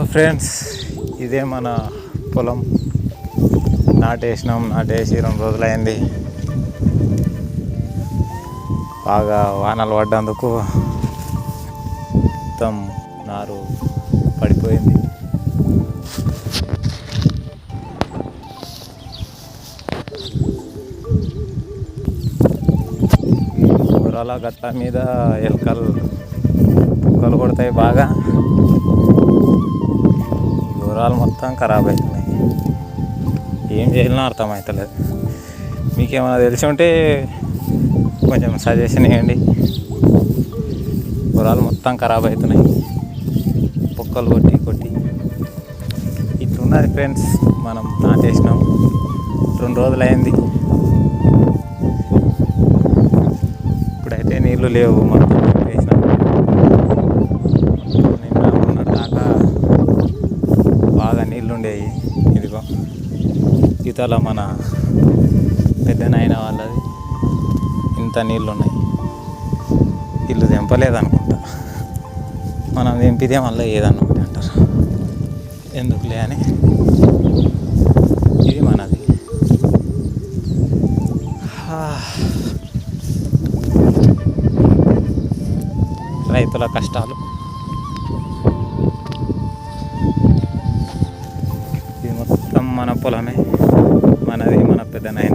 Hello friends ఇదే మన పొలం. నాటేసినాం నాటేసి రెండు రోజులైంది. బాగా వానలు పడ్డందుకు మొత్తం నారు పడిపోయింది. కూరల గట్ల మీద ఎలకలు కుక్కలు కొడతాయి బాగా. పొలాలు మొత్తం ఖరాబ్ అవుతున్నాయి ఏం చేయాలనో అర్థమవుతలేదు మీకేమైనా తెలిసి ఉంటే కొంచెం సజెషన్ ఇవ్వండి పొలాలు మొత్తం ఖరాబ్ అవుతున్నాయి పొక్కలు కొట్టి కొట్టి. ఇట్లున్నది ఫ్రెండ్స్ మనం నాటేసినాం. రెండు రోజులు అయింది ఇప్పుడైతే నీళ్ళు లేవు మొత్తం ఇతల మన పెద్ద నాయన వాళ్ళది. ఇంత నీళ్ళు ఉన్నాయి ఇల్లు తెంపలేదనుకుంటా. మనం తెంపితే మళ్ళీ ఏదనుకుంటే అంటారు. ఎందుకులే అని. ఇది మనది. రైతుల కష్టాలు. మన పొలమే మనది మన పెద్దనైన.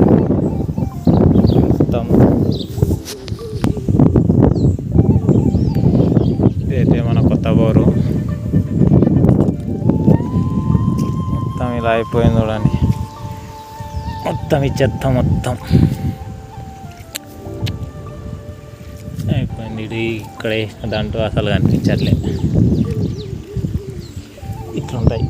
మొత్తం ఇదైతే మన కొత్త బోరు. మొత్తం ఇలా అయిపోయింది చూడండి. మొత్తం ఈ చెత్త మొత్తం. అయిపోయింది ఇది ఇక్కడ వేసిన దాంట్లో అసలు కనిపించట్లేదు ఇట్లుంటాయి.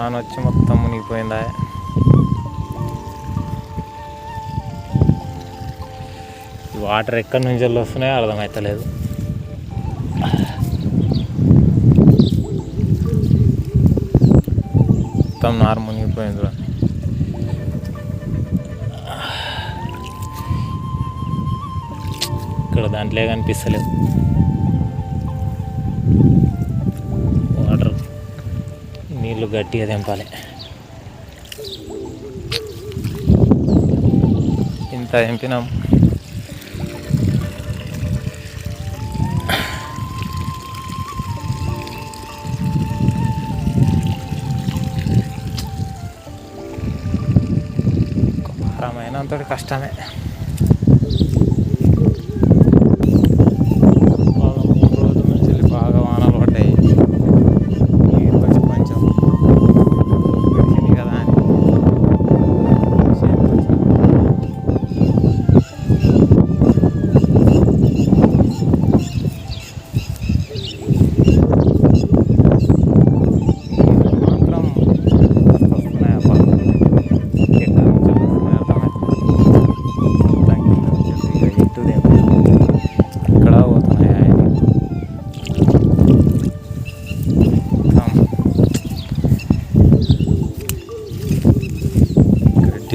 వాన వచ్చి మొత్తం మునిగిపోయిందా? వాటర్ ఎక్కడి నుంచి వెళ్ళి వస్తున్నాయో అర్థమవుతలేదు మొత్తం నారు మునిగిపోయింది ఇక్కడ దాంట్లో కనిపిస్తలేదు. నీళ్ళు గట్టిగా తెంపాలి. ఇంత తెంపినాం. అంతటి కష్టమే.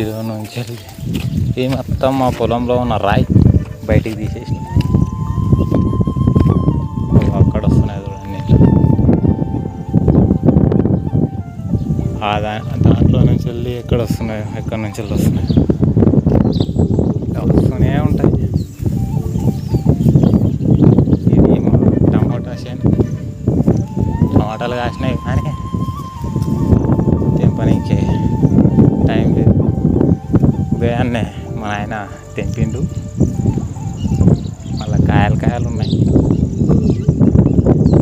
గడ్డిలో నుంచి వెళ్ళి ఈ మొత్తం మా పొలంలో ఉన్న రాయి బయటికి తీసేసి అక్కడ వస్తున్నాయి చూడండి దా దాంట్లో నుంచి వెళ్ళి ఎక్కడ వస్తున్నాయి ఎక్కడి నుంచి వెళ్ళి వస్తున్నాయి. వస్తూనే ఉంటాయి. అన్నే మా ఆయన తెంపిండు. మళ్ళీ కాయలు కాయలు ఉన్నాయి.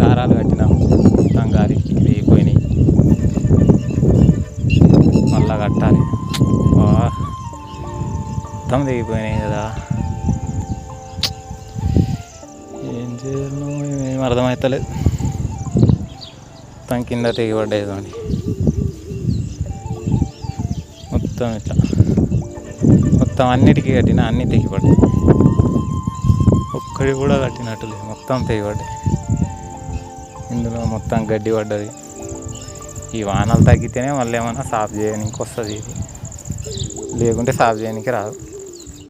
కారాలు కట్టినాము. మొత్తం గాలికి వేగిపోయినాయి. మళ్ళా కట్టాలి. మొత్తం దిగిపోయినాయి కదా. ఏం చేయాలో ఏం అర్థమవుతలేదు మొత్తం కింద తెగిపడ్డాయి చూడండి మొత్తం ఇట్లా. మొత్తం అన్నిటికీ కట్టిన అన్ని తెగిపడ్డాయి. ఒక్కడి కూడా కట్టినట్టు లేదు మొత్తం తెగిపడ్డాయి. ఇందులో మొత్తం గడ్డి పడ్డది. ఈ వానలు తగ్గితేనే మళ్ళీ ఏమైనా సాఫ్ చేయడానికి వస్తుంది ఇది. లేకుంటే సాఫ్ చేయడానికి రాదు.